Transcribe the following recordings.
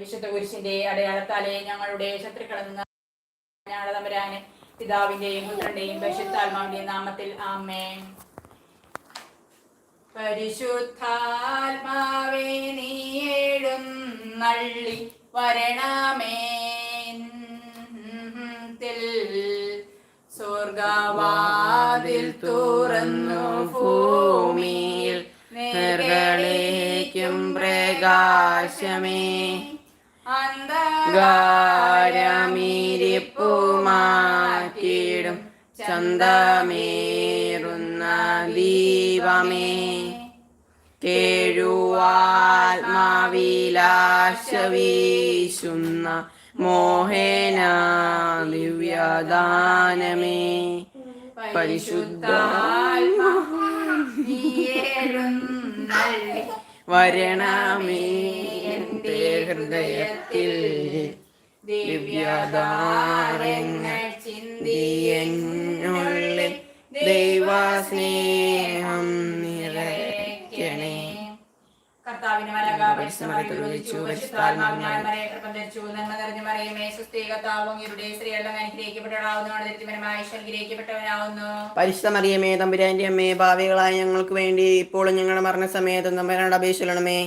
വിശുദ്ധ കുരിശിന്റെ അടയാളത്താലെ ഞങ്ങളുടെ ശത്രുക്കളിൽ നിന്ന് തമ്പരാന് പിതാവിന്റെയും പുത്രന്റെയും പരിശുദ്ധാത്മാവിന്റെയും നാമത്തിൽ ആമേ പരിശുദ്ധാത്മാവേ നീയേഴും നള്ളി വരണമേ സ്വർഗവാതിൽ തുറന്നു ഭൂമിയിൽ നിർഗളേക്കും പ്രകാശമേ. ഗാരമിരിപ്പു മാറ്റിടും ചന്തമേറുന്ന ദീപമേ. കേഴുവാത്മാവിലാശവീശുന്ന മോഹന ദിവ്യദാനമേ. പരിശുദ്ധാത്മാവിയേഴുന്നള്ളി വരണമേ. ഹൃദയത്തിൽ ദിവ്യതാരങ്ങൾ ചിന്തിയെന്നുള്ളിൽ ദൈവസ്നേഹം നിറയ്ക്കണേ. കർത്താവിന് മലക പരിശ്രമിച്ചു പരിശുദ്ധാത്മാവിനാൽ മറിയെ പ്രപഞ്ചിച്ചു നന്മ നിറഞ്ഞ മറിയമേ. സുസ്ഥീകത്താവും ഇവരുടെ സ്ത്രീയെല്ലാം അനുഗ്രഹിക്കപ്പെട്ടവളാവുന്നതാണ് ദരിദ്രപരമായ പരിശുദ്ധ മറിയമേ തമ്പുരാന്റെ അമ്മേ ഭാവികളായ ഞങ്ങൾക്ക് വേണ്ടി ഇപ്പോഴും ഞങ്ങളുടെ മരണസമയത്ത് തമ്പുരാനോട് അപേക്ഷിക്കണമേ.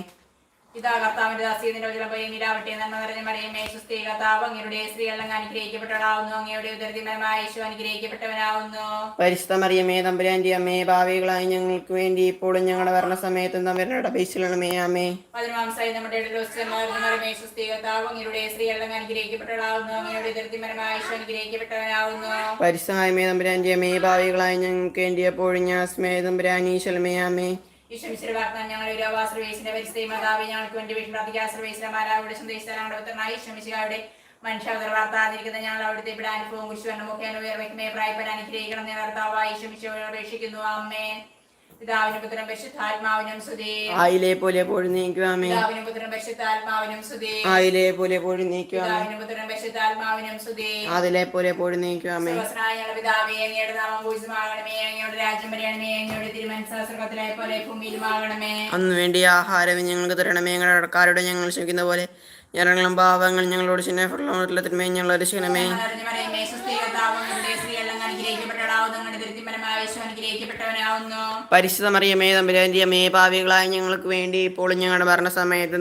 ഇതാ കർത്താവിന്റെ ദാസീതിന്റെ വചനം പോയി നീരാവട്ടെ നന്മ നിറഞ്ഞ മറിയമേ സുസ്ഥീകത്താവ് അങ്ങയുടെ സ്ത്രീയെല്ലാം അനുഗ്രഹിക്കപ്പെട്ടവളാവുന്നു അങ്ങയുടെ ഉദരത്തിമരമായ യേശു അനുഗ്രഹിക്കപ്പെട്ടവനാവുന്നു. പരിശുദ്ധ മറിയമേ തമ്പുരാന്റെ അമ്മേ ഭാവികളായി ഞങ്ങൾക്ക് വേണ്ടി ഇപ്പോഴും ഞങ്ങളുടെ മരണസമയത്ത് തമ്പുരാനോട് അപേക്ഷിക്കണമേ ആമേ പതിനൊന്നാംസായി നമ്മുടെ മറിയമേ സുസ്ഥീകത്താവ് അങ്ങയുടെ സ്ത്രീയെല്ലാം അനുഗ്രഹിക്കപ്പെട്ടവളാവുന്നു അങ്ങയുടെ ഉദരത്തിമരമായ യേശു അനുഗ്രഹിക്കപ്പെട്ടവനാവുന്നു. പരിശുദ്ധമേ തമ്പുരാന്റെ അമ്മേ ഭാവികളായി ഞങ്ങൾക്ക് വേണ്ടി എപ്പോഴും ഞാൻ സ്മേ തമ്പുരാനീശ്വലമേ ആമേ ഞങ്ങളുടെ ഒരു സർവേസിന്റെ പരിസ്ഥിതി മാതാവ് ഞങ്ങൾക്ക് വേണ്ടി വീട്ടിൽ പ്രാർത്ഥിക്കുക മാരാവിടെ സന്ദേശിച്ച ഞങ്ങളുടെ ഉത്തരനായി ഈശ്വമിശിയുടെ മനുഷ്യാവതര വാർത്താതിരിക്കുന്ന ഞങ്ങൾ അവിടുത്തെ ഇവിടെ അനുഭവം മുഖേന പ്രായപ്പെടാൻ അനുഗ്രഹിക്കണം അപേക്ഷിക്കുന്നു. അമ്മേ പിതാവിനും പുത്രനും പരിശുദ്ധാത്മാവിനും സുതേ ആയിലെ പോലെ എപ്പോഴും നീക്കുവാമേ. പിതാവിനും പുത്രനും പരിശുദ്ധാത്മാവിനും സുതേ ആയിലെ പോലെ എപ്പോഴും നീക്കുവാമേ. പിതാവിനും പുത്രനും പരിശുദ്ധാത്മാവിനും സുതേ അതിലെ പോലെ എപ്പോഴും നീക്കുവാമേ. സർവസ്വനായ ഞങ്ങളുടെ പിതാവേ അങ്ങയുടെ നാമം പൂജിതമാകണമേ അങ്ങയുടെ രാജ്യം അങ്ങയുടെ പോലെ ഭൂമിയിലുമാകണമേ അന്ന് വേണ്ടി ആഹാരം ഞങ്ങൾക്ക് തരണമേ ഞങ്ങളുടെ കടക്കാരുടെ ഞങ്ങൾ ക്ഷമിക്കുന്ന പോലെ ഞങ്ങളും പാവങ്ങൾ ഞങ്ങളോട് ചിഹ്നത്തിന്മേ ഞങ്ങൾ രക്ഷിക്കണമേ പരിശുദ്ധമറിയമേ തമ്പുരാന്റെ അമ്മേ പാവികളായ ഞങ്ങൾക്ക് വേണ്ടി ഇപ്പോൾ ഞങ്ങളുടെ ഭരണ സമയത്ത്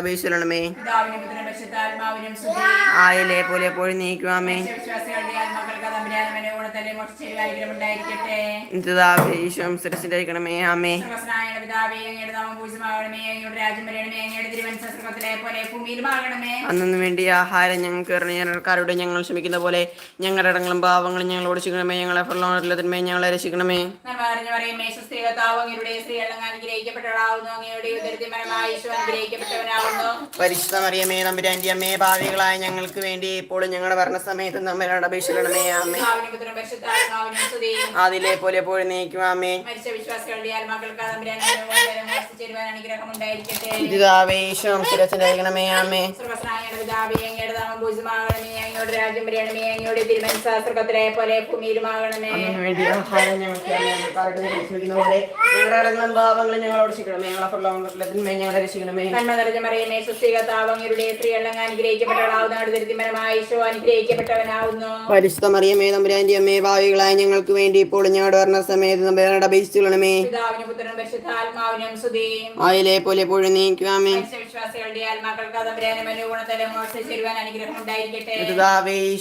അപേക്ഷിക്കണമേ പിതാവിനും പുത്രനും പരിശുദ്ധാത്മാവിനും സ്തുതി. ആയിലെ പോലെ എപ്പോഴും നീക്കുവാമേ ആമേ രാജ്യം. അങ്ങയുടെ പോലെ. അന്നു വേണ്ടി ആഹാരം ഞങ്ങൾക്ക് ഇറങ്ങിയക്കാരോട് ഞങ്ങൾ ക്ഷമിക്കുന്ന പോലെ ഞങ്ങളുടെ ഇടങ്ങളും പാവങ്ങളും ഞങ്ങളോട് ക്ഷമിക്കണമേ. ഞങ്ങളെ ഫലത്തിന്മേ ഞങ്ങളെ രക്ഷിക്കണമേ. പരിശുദ്ധമറിയമേ പരിശുദ്ധ മറിയമേ തമ്പുരാന്റെ അമ്മേ ഭാവികളായ ഞങ്ങൾക്ക് വേണ്ടി ഇപ്പോഴും ഞങ്ങളുടെ ഭരണസമയത്ത് നമ്മളുടെ അപേക്ഷിക്കണമേ. അമ്മേ. അതിലെ പോലെ എപ്പോഴും നീക്കുവാമേ അമ്മേ ആത്മാക്കൾക്ക് തമ്പുരാൻ മോഷ്ടിച്ചേരുവാൻ അനുഗ്രഹം ഉണ്ടായിരിക്കട്ടെ പിതാവേ ഈശ്വം സുരക്ഷിതരിക്കണമേ ആമേ സർവസ്നായയുടെ പിതാവേ അങ്ങയുടെ നാമം പൂജിതമാകണമേ അങ്ങയുടെ രാജ്യം വരണമേ. അങ്ങയുടെ തിരുമനസ്സാസ്ത്രത്തിലെ പോലെ ഭൂമിയിലുമാകണമേ. അതിനു വേണ്ടി ആഹാരം ഞങ്ങൾക്ക് പോലെ ഞങ്ങളുടെ ക്ഷമിക്കണമേ ഞങ്ങളെ ഞങ്ങളെ രക്ഷിക്കണമേ. നന്മ നിറഞ്ഞ മറിയമേ സുസ്ഥികത്താവ് അങ്ങയുടെ സ്ത്രീയെല്ലാം അനുഗ്രഹിക്കപ്പെട്ടവളാവുന്ന തിരുത്തിമരമായ ഈശോ അനുഗ്രഹിക്കപ്പെട്ടവനാവുന്നു. പരിശുദ്ധ മറിയമേ തമ്പുരാന്റെ അമ്മേ ഭാവികളായ ഞങ്ങൾക്ക് വേണ്ടി ഇപ്പോൾ ഞങ്ങളുടെ ഭരണസമയത്ത് തമ്പുരാനോട് അപേക്ഷിച്ചുകൊള്ളണമേ പിതാവിനും പുത്രനും സുധീം അതിലെ പോലെ എപ്പോഴും നീക്കുവാമേ വിശ്വാസികളുടെ ആത്മാക്കൾക്ക് അനുഗ്രഹം ഉണ്ടായിരിക്കട്ടെ. പിതാവേ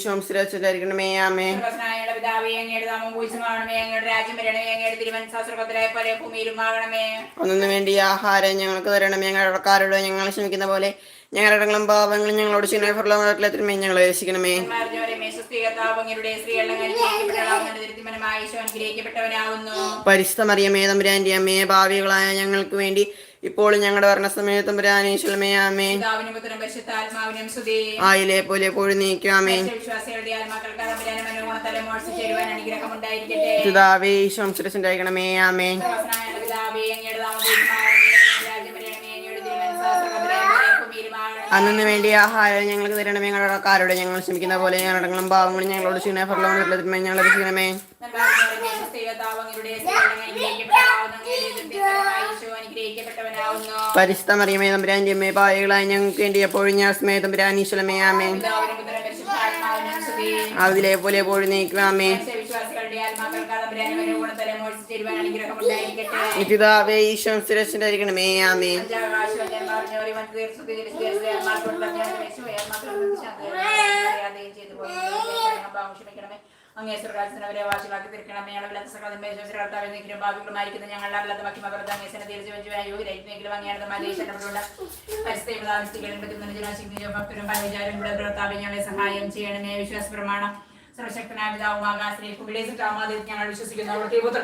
അങ്ങയുടെ നാമം പൂജിതമാകണമേ. അങ്ങയുടെ രാജ്യം വരണമേ. അങ്ങയുടെ തിരുവനസ്സാസ്ത്രത്തിലെ പോലെ ഭൂമിയിലുമാകണമേ. ഒന്നിനു വേണ്ടി ആഹാരം ഞങ്ങൾക്ക് തരണമേ. ഞങ്ങളുടെ ഇടക്കാരോട് ഞങ്ങൾ ക്ഷമിക്കുന്ന പോലെ ഞങ്ങളുടെ ഇടങ്ങളും പാവങ്ങളും ഞങ്ങളോട് ചിഹ്നത്തിന്മേ ഞങ്ങളെ രക്ഷിക്കണമേ. പരിശുദ്ധമറിയമേ തമ്പുരാന്റെ അമ്മയെ ഭാവികളായ ഞങ്ങൾക്ക് വേണ്ടി ഇപ്പോഴും ഞങ്ങളുടെ ഭരണസമയത്ത് പരിശുദ്ധാത്മാവിനും ആയിലെ പോലെ എപ്പോഴും നീക്കാമേ പിതാവേ ഈശ്വം സുരക്ഷിതരിക്കണമേ ആമേ അന്നു വേണ്ടി ആഹാരം ഞങ്ങൾക്ക് തരണമേ. ഞങ്ങളുടെ കാരോട് ഞങ്ങൾ ശ്രമിക്കുന്ന പോലെ ഞങ്ങളുടെ ഭാവങ്ങളും ഞങ്ങളോട് ചിഹ്നത്തിന്മേ ഞങ്ങളെ ഞങ്ങളുടെ നന്മ പരിശുദ്ധ മറിയമേ അമ്മേ പായകളായി ഞങ്ങൾക്ക് വേണ്ടി എപ്പോഴും ഞാൻ സ്മേ തമ്പുരാൻ ഈശ്വലമേ ആമേ. അതിലെ പോലെ എപ്പോഴും നീക്കുവാമേ ഇതിതാവേ വിശ്വാസികളുടെ സുരക്ഷിതായിരിക്കണമേ ആമേ ക്ഷമിക്കണമേ അങ്ങേ സ്വർഗാസനവരെ വാശിലാക്കി തീർക്കണമേ അളവില്ലാത്ത സകലം മേശോസരാത്താവിൽ നിൽക്കുന്ന ഭാവികളുമായിരിക്കുന്ന ഞങ്ങളുടെ അല്ലാത്ത മക്കി മകർത്ത തീർച്ച വെഞ്ചുവാൻ യോഗ്യരായിരിക്കുമെങ്കിലും അങ്ങയുടെ മലേശനോടുള്ള പരിസ്ഥിതികളും ഭക്തരും കൂടെ ഭർത്താവ് ഞങ്ങളെ സഹായം ചെയ്യണമേ വിശ്വാസ സർവശക്തനായ പിതാവും ആകാശത്തിലേക്ക് വിടേസിട്ടാമാതിൽ ഞങ്ങൾ വിശ്വസിക്കുന്നു.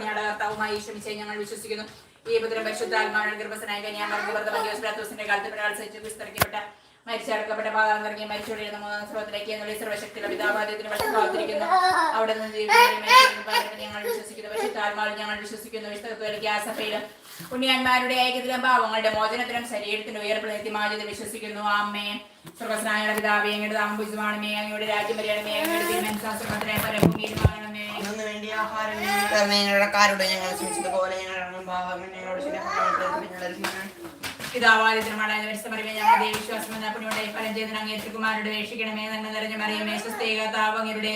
ഞങ്ങളുടെ കർത്താവുമായി ഞങ്ങൾ വിശ്വസിക്കുന്നു. ഈ പുത്രൻ പരിശുദ്ധാത്മാവിൽ ഗർഭസനായ കന്യാമർക്ക് വെറുതെ കാലത്ത് പ്രകാശിച്ച് വിസ്തരിക്കപ്പെട്ട മരിച്ചടക്കപ്പെട്ട പാതാളം തുടങ്ങി മരിച്ചുകൊണ്ടിരുന്ന മൂന്നാം സ്രോതത്തിലേക്ക് എന്നുള്ള സർവശക്തിയുടെ പിതാപാദ്യത്തിന് വശത്താത്തിരിക്കുന്നു അവിടെ നിന്ന് ജീവിതം ഞങ്ങൾ വിശ്വസിക്കുന്നു. പരിശുദ്ധാത്മാവിൽ ഞങ്ങൾ വിശ്വസിക്കുന്നു. വിശുദ്ധത്വത്തിലേക്ക് ആ സഭയിലും പുണ്യാന്മാരുടെ ഐക്യത്തിലും ഭാവങ്ങളുടെ മോചനത്തിലും ശരീരത്തിന്റെ ഉയർപ്പ് നിത്യമാജ്യത വിശ്വസിക്കുന്നു. അമ്മയെ സർവസ്നായുടെ പിതാവേ അങ്ങയുടെ താമസിച്ചുമാണമേ അങ്ങയുടെ രാജ്യം വരെയാണമേ അങ്ങയുടെ. ഞങ്ങളുടെ കാരുടെ ഞങ്ങൾ ക്ഷമിച്ചതുപോലെ ഞങ്ങളുടെ ഞങ്ങളോട് ക്ഷമിക്കണം പിതാവാദിതരമായ പരിസ്ഥമറിവേ ഞങ്ങൾ ദൈവവിശ്വാസം എന്ന പുണ്യോടെ ഫലം ചെയ്ത് അങ്ങേ തിരുക്കുമാരുടെ വേഷിക്കണമേ നന്മ നിറഞ്ഞ മറിയമേ സ്വസ്തേക താവ് അങ്ങയുടെ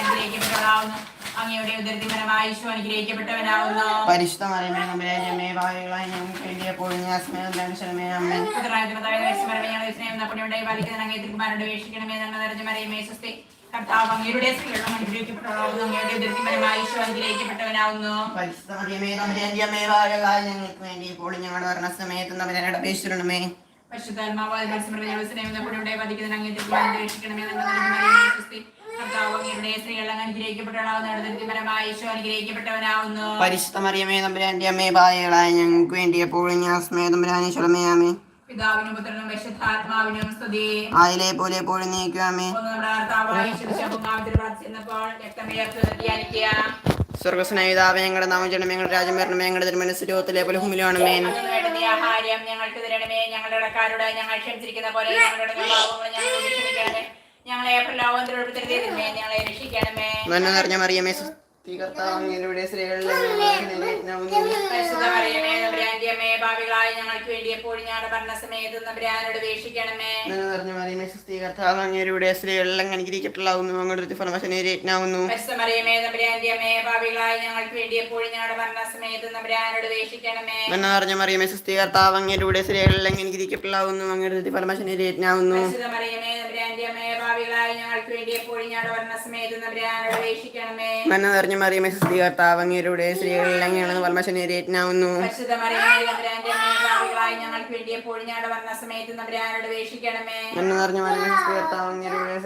അനുഗ്രഹിക്കപ്പെട്ടതാവുന്നു അങ്ങയുടെ ഉദരത്തിമനമായ ഈശോ അനുഗ്രഹിക്കപ്പെട്ടവനാവുന്നു. പരിശുദ്ധ മറിയമേ തമ്പുരാന്റെ അമ്മേ പായകളായി ഞങ്ങൾക്ക് വേണ്ടി എപ്പോഴും ഞാൻ സ്മേ തമ്പുരാൻ അമ്മേ. പുത്രനായ ഞങ്ങൾ സ്നേഹം പുണ്യോടെ പാലിക്കുന്ന അങ്ങേ വേഷിക്കണമേ നന്മ നിറഞ്ഞ മറിയമേ സ്വസ്തി കർത്താവ് അങ്ങയുടെ സ്ത്രീകളും അനുഗ്രഹിക്കപ്പെട്ടതാവുന്നു അങ്ങയുടെ ഉദരത്തിമനമായ ഈശോ അനുഗ്രഹിക്കപ്പെട്ടവനാവുന്നു. പരിശുദ്ധ മറിയമേ തമ്പുരാന്റെ അമ്മേ പായകളായി ഞങ്ങൾക്ക് വേണ്ടി എപ്പോഴും ഞങ്ങളുടെ അപേക്ഷിച്ചിരണമേ പരിശുദ്ധാത്മാവായ സ്നേഹം അങ്ങേ തമ്പുരാന്റെ അമ്മേ പായകളായി ഞങ്ങൾക്ക് വേണ്ടി ഞാൻ സ്മേതം തമ്പുരാനീശ്വരമേ ആമേ പിതാവിനും പുത്രനും പരിശുദ്ധാത്മാവിനും സ്തുതി. ആയിലെ പോലെ എപ്പോഴും നീക്കുവാമേ സ്വർഗസ്നായ പിതാവ് ഞങ്ങളുടെ നാമം ഞങ്ങളുടെ രാജ്യം വരണമേ ഞങ്ങളുടെ തിരുമനസ് പോലെ ഹുമിലാണമേ അതിന് ആഹാരം ഞങ്ങൾക്ക് തരണമേ. ഞങ്ങളുടെ ഇടക്കാരോട് ഞങ്ങൾ ക്ഷമിച്ചിരിക്കുന്ന പോലെ ഞങ്ങളുടെ പാപങ്ങൾ ഞങ്ങളോട് ക്ഷമിക്കണമേ ഞങ്ങളെ ഞങ്ങളെ രക്ഷിക്കണമേ. നന്മ നിറഞ്ഞ മറിയമേ സ്ത്രീകളിലെ അമ്മേ ഭാവികളായ ഞങ്ങൾക്ക് വേണ്ടി എപ്പോഴും ഞങ്ങളുടെ ഭരണസമയത്ത് നമ്പരാനോട് വേഷിക്കണമേ നിറഞ്ഞ മറിയമേ സ്വീകർത്താവ് അങ്ങേരുടെ സ്ത്രീകളെല്ലാം അനുഗ്രഹിക്കപ്പെട്ടുള്ളാവുന്നു അങ്ങോട്ട് മറിയമേ നമ്പരാന്റെ അമ്മേ ഭാവികളായ ഞങ്ങൾക്ക് വേണ്ടി എപ്പോഴും ഞങ്ങളുടെ ഭരണസമയത്ത് നമ്പരാനോട് വേഷിക്കണമേ നന്മ നിറഞ്ഞ മറിയമേ അങ്ങേരുടെ അങ്ങോട്ട് പരിശുദ്ധ മറിയമേ നമ്പരാന്റെ ഭാവികളായ ഞങ്ങൾക്ക് വേണ്ടി എപ്പോഴും ഞങ്ങളുടെ ഭരണസമയത്ത് നമ്പരാനോട് വേഷിക്കണമേ നിറഞ്ഞ മറിയമേ സ്വീകർത്താവ് അങ്ങേരുടെ സ്ത്രീകളിൽ അങ്ങനെ മറിയമേ വേഷിക്കണമേ. നന്മ നിറഞ്ഞ മറിയമേ അങ്ങേരുടെ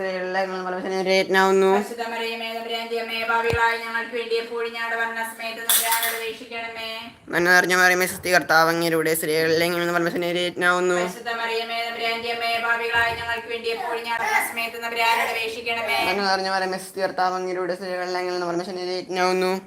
നിറഞ്ഞ മറിയമേ സ്വീകർത്താവ് അങ്ങേരുടെ സ്ത്രീകളെല്ലാം ഫലമശനേരേറ്റനാവുന്നു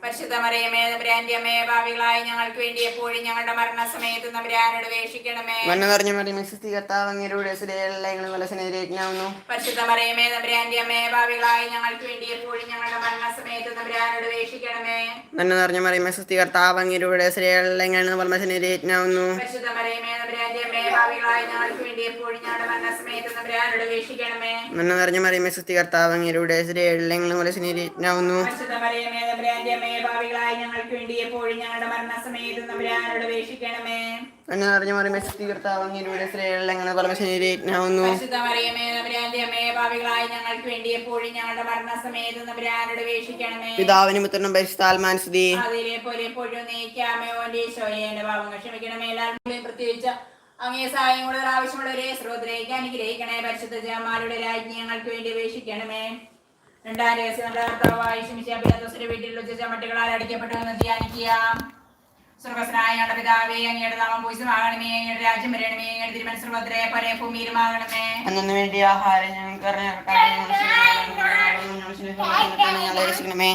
പരിശുദ്ധ മറിയമേ നമ്പരാന്റെ അമ്മയെ ഭാവികളായി ഞങ്ങൾക്ക് വേണ്ടി എപ്പോഴും ഞങ്ങളുടെ മരണസമയത്ത് നബ്രാനോട് വേഷിക്കണമേ. നന്മ നിറഞ്ഞ മറിയമേ സ്വീകർത്താവ് അങ്ങേരുടെ സ്ത്രീകളെല്ലാം ഫലമശനേരേറ്റനാവുന്നു പരിശുദ്ധ മറിയമേ നമ്പരാന്റെ അമ്മേ ഭാവികളായ ഞങ്ങൾക്ക് വേണ്ടി എപ്പോഴും ഞങ്ങളുടെ മരണസമയത്ത് നബ്രാനോട് വേഷിക്കണമേ. മന്ന നിറഞ്ഞ മറിയമേ സ്വീകർത്താവ് അങ്ങേരുടെ സ്ത്രീകളെല്ലാം ഫലമശനേരേറ്റനാവുന്നു പരിശുദ്ധ മറിയമേ നമ്പരാന്റെ അമ്മേ ഭാവികളായ ഞങ്ങൾക്ക് വേണ്ടി എപ്പോഴും ഞങ്ങളുടെ മരണസമയത്ത് നബ്രാനോട് വേഷിക്കണമേ. നന്മ നിറഞ്ഞ മറിയമേ സ്വീകർത്താവ് അങ്ങേരുടെ സ്ത്രീകളെല്ലാം ഫലമശനേരേറ്റനാവുന്നു പരിശുദ്ധ മറിയമേ നമ്പരാന്റെ അമ്മേ ഭാവികളായ ഞങ്ങൾക്ക് വേണ്ടി എപ്പോഴും ഞങ്ങളുടെ മരണസമയത്ത് നമ്പരാനോട് വേഷിക്കണമേ നന്മ നിറഞ്ഞ മറിയമേ അങ്ങേരുടെ ഞങ്ങളുടെ മരണസമയത്ത് മറിയമേ ഭാവികളായ ഞങ്ങൾക്ക് വേണ്ടി എപ്പോഴും ഞങ്ങളുടെ പിതാവിനും പുത്രനും അതിലെ പോലെ എപ്പോഴും നീക്കാമേ ഓന്റെ ഈശോയെ എന്റെ പാപങ്ങൾ ക്ഷമിക്കണമേ. എല്ലാവരുടെയും പ്രത്യേകിച്ച് അങ്ങേ സഹായം കൂടുതൽ ആവശ്യമുള്ളവരെ സ്രോതരേക്ക് അനുഗ്രഹിക്കണേ. പരിശുദ്ധ ജയമാരുടെ രാജ്ഞി ഞങ്ങൾക്ക് വേണ്ടി അപേക്ഷിക്കണമേ. രണ്ടാം രഹസ്യം നമ്മുടെ കർത്താവായി ക്ഷമിച്ച വീട്ടിൽ വെച്ച ചമട്ടുകളാൽ അടിക്കപ്പെട്ടു എന്ന് ധ്യാനിക്കുക സ്വർഗസ്നായ ഞങ്ങളുടെ പിതാവേ അങ്ങയുടെ നാമം പൂജിതമാകണമേ അങ്ങയുടെ രാജ്യം വരണമേ. അങ്ങയുടെ തിരുമനസ്രോദ്രേ പരേ ഭൂമിയിലുമാകണമേ അന്നു വേണ്ടി ആഹാരം ഞങ്ങൾക്ക് ഞങ്ങളെ രക്ഷിക്കണമേ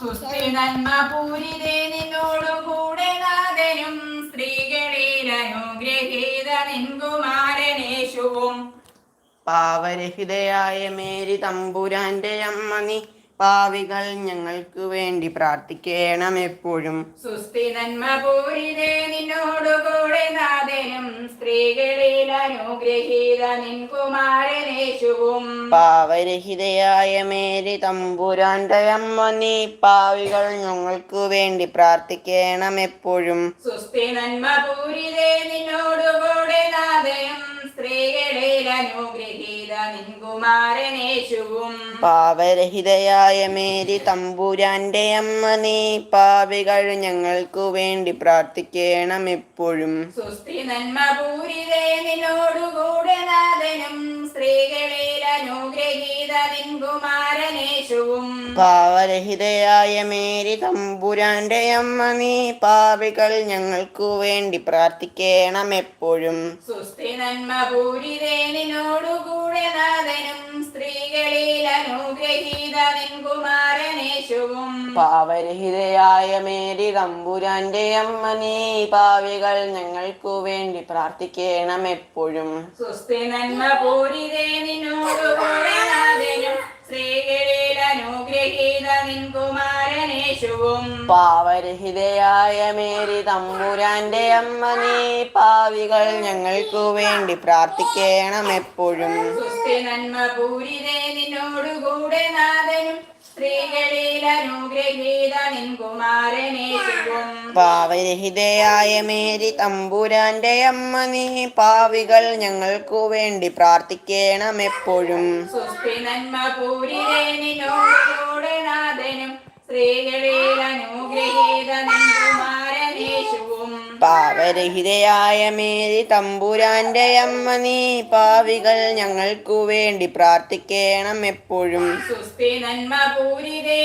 സുസ്ഥി നന്മ പൂരിതേ നിന്നോടു കൂടെ നാഥനും സ്ത്രീകളിൽ അനുഗ്രഹീത നിൻകുമാരനേശുവും പാവരഹിതയായ മേരി തമ്പുരാന്റെ അമ്മ നീ പാവികൾ ഞങ്ങൾക്ക് വേണ്ടി പ്രാർത്ഥിക്കണം എപ്പോഴും. സുസ്ഥി നന്മ പൂരിതേ നിന്നോടുകൂടെ നാഥനും സ്ത്രീകളിൽ അനുഗ്രഹീത നിൻ കുമാരനേശുവും പാവരഹിതയായ മേരി തമ്പുരാന്റെ അമ്മ നീ പാവികൾ ഞങ്ങൾക്ക് വേണ്ടി പ്രാർത്ഥിക്കണം എപ്പോഴും. സുസ്ഥി നന്മ പൂരിതേ നിന്നോടുകൂടെ നാഥനും സ്ത്രീകളിൽ അനുഗ്രഹീത നിൻ കുമാരനേശുവും പാവരഹിതയായ മേരി തമ്പുരാന്റെ അമ്മ നീ പാവികൾ ഞങ്ങൾക്കു വേണ്ടി പ്രാർത്ഥിക്കണം എപ്പോഴും. സുസ്ഥി നന്മ പൂരിതേ നിന്നോടുകൂടെ നാഥനും പാവരഹിതയായ മേരി തമ്പുരാന്റെ അമ്മ നീ പാവികൾ ഞങ്ങൾക്കു വേണ്ടി പ്രാർത്ഥിക്കണം എപ്പോഴും സുസ്ഥി നന്മ പൂരിതേ നിന്നോടുകൂടെ നാഥനും സ്ത്രീകളിൽ അനുഗ്രഹീത പാവരഹിതയായ മേരി തമ്പുരാന്റെ അമ്മ നീ പാവികൾ ഞങ്ങൾക്കു വേണ്ടി പ്രാർത്ഥിക്കണം എപ്പോഴും സുസ്ഥി നന്മ പൂരിതേ നിന്നോട് നാഥനും സ്ത്രീകളിൽ അനുഗ്രഹീത നിൻ കുമാരനേശുവും പാവരഹിതയായ മേരി തമ്പുരാന്റെ അമ്മ നീ പാവികൾ ഞങ്ങൾക്ക് വേണ്ടി പ്രാർത്ഥിക്കണം എപ്പോഴും. സുസ്ഥി നന്മ പൂരിതേ നിന്നോടുകൂടെ നാഥനും പാവരഹിതയായ മേരി തമ്പുരാന്റെ അമ്മ നീ പാവികൾ ഞങ്ങൾക്കു വേണ്ടി പ്രാർത്ഥിക്കണം എപ്പോഴും സുസ്ഥി നന്മ പൂരിതേ നിന്നോടുകൂടെ നാഥനും സ്ത്രീകളിൽ അനുഗ്രഹീത നിൻ പാവരഹിതയായ മേരി തമ്പുരാന്റെ അമ്മ നീ പാവികൾ ഞങ്ങൾക്കു വേണ്ടി പ്രാർത്ഥിക്കണം എപ്പോഴും. സുസ്ഥി നന്മ പൂരിതേ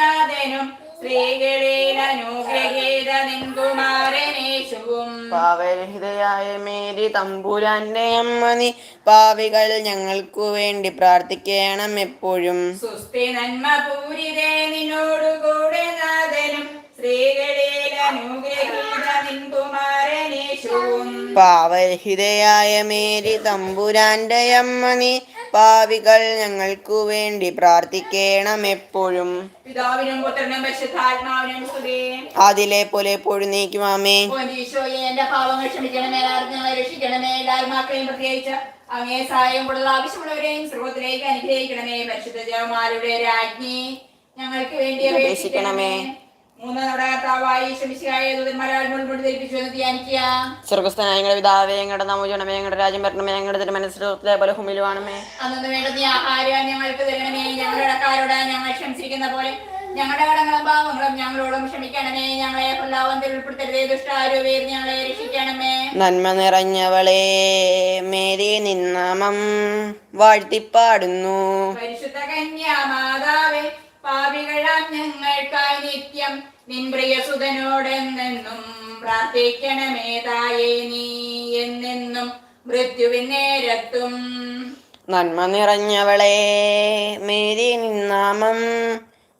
നാഥനും സ്ത്രീകളിൽ അനുഗ്രഹീത നിൻ കുമാരനേശുവും പാവരഹിതയായ മേരി തമ്പുരാന്റെ അമ്മ നീ പാവികൾ ഞങ്ങൾക്കു വേണ്ടി പ്രാർത്ഥിക്കണം എപ്പോഴും. സുസ്ഥി നന്മ പൂരിതേ നിന്നോടുകൂടെ പാവരഹിതയായ മേരി തമ്പുരാന്റെ അമ്മ നീ പാവികൾ ഞങ്ങൾക്കു വേണ്ടി പ്രാർത്ഥിക്കണം എപ്പോഴും. അതിലെ പോലെ എപ്പോഴും നീക്കുമാമേ എന്റെ പാവങ്ങൾ ക്ഷമിക്കണമേ ഞങ്ങളെ രക്ഷിക്കണമേ പ്രത്യേകിച്ച് അങ്ങേ സഹായം കൂടുതൽ ആവശ്യമുള്ളവരെയും സർവത്തിലേക്ക് അനുഗ്രഹിക്കണമേ പരിശുദ്ധ ജവമാരുടെ രാജ്ഞി ഞങ്ങൾക്ക് വേണ്ടി അപേക്ഷിക്കണമേ. സ്വർഗസ്ഥനായ ഞങ്ങളുടെ പിതാവേ ഞങ്ങളുടെ ഞങ്ങളുടെ രാജ്യം ഞങ്ങളുടെ തിരുമനസ്സിലെ പോലെ അന്നു ആഹാരം ഞങ്ങൾക്ക് തരണമേ. ഞങ്ങളുടെ കടക്കാരോട് ഞങ്ങൾ ക്ഷമിച്ചിരിക്കുന്ന പോലെ ഞങ്ങളുടെ കടങ്ങളും പാവങ്ങളും ഞങ്ങളോടും ക്ഷമിക്കണമേ. ഞങ്ങളെ പ്രലാപത്തിൽ ഉൾപ്പെടുത്തരുതേ. ദുഷ്ടാരൂപയിൽ ഞങ്ങളെ രക്ഷിക്കണമേ. നന്മ നിറഞ്ഞവളെ മേരി നിന്നാമം വാഴ്ത്തിപ്പാടുന്നു. പരിശുദ്ധ കന്യാമാതാവേ പാപികളാം ഞങ്ങൾക്കായി നിത്യം. നിൻ പ്രിയസുതനോടെന്നെന്നും പ്രാർത്ഥിക്കണമേ തായേ നീ എന്നെന്നും മൃത്യുവിൻ നേരത്തും. നന്മ നിറഞ്ഞവളെ മേരി നിന്നാമം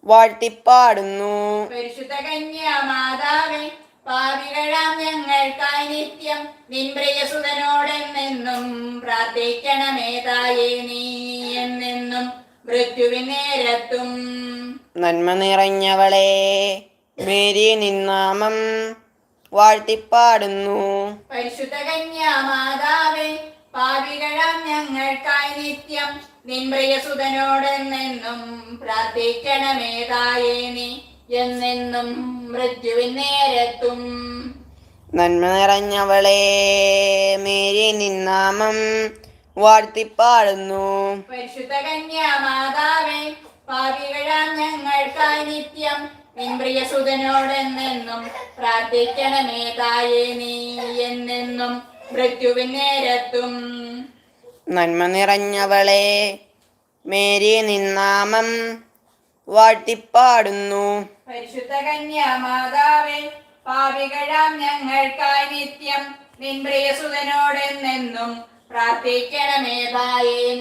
വാഴ്ത്തിപ്പാടുന്നു. പരിശുദ്ധ കന്യാ മാതാവേ പാപികളാം ഞങ്ങൾക്കായി നിത്യം. നിൻ പ്രിയസുതനോടെന്നെന്നും പ്രാർത്ഥിക്കണമേ തായേ നീ എന്നെന്നും മൃത്യുവിൻ നേരത്തും നന്മ നിറഞ്ഞവളെ മേരി നിന്നാമം വാഴ്ത്തിപ്പാടുന്നു. പരിശുദ്ധ കന്യാമാതാവേ പാപികളാം ഞങ്ങൾക്കായി നിത്യം നിൻ പ്രിയസുതനോടെന്നെന്നും പ്രാർത്ഥിക്കണമേതായേനി എന്നെന്നും മൃത്യുവിൻ നേരത്തും നന്മ നിറഞ്ഞവളെ മേരി നിന്നാമം വാഴ്ത്തിപ്പാടുന്നു. പരിശുദ്ധ കന്യാമാതാവേ പാപികളാം ഞങ്ങൾക്കായി നിത്യം പ്രിയസുതനോടെന്നെന്നും പ്രാർത്ഥിക്കണമേ തായേ നീ എന്നെന്നും മൃത്യുവിൻ നേരത്തും. നന്മ നിറഞ്ഞവളെ മേരി നിന്നാമം വാഴ്ത്തിപ്പാടുന്നു. പരിശുദ്ധ കന്യാമാതാവേ പാപികളാം ഞങ്ങൾക്കായി നിത്യം നിൻ പ്രിയസുതനോടെന്നെന്നും പ്രാർത്ഥിക്കണമേ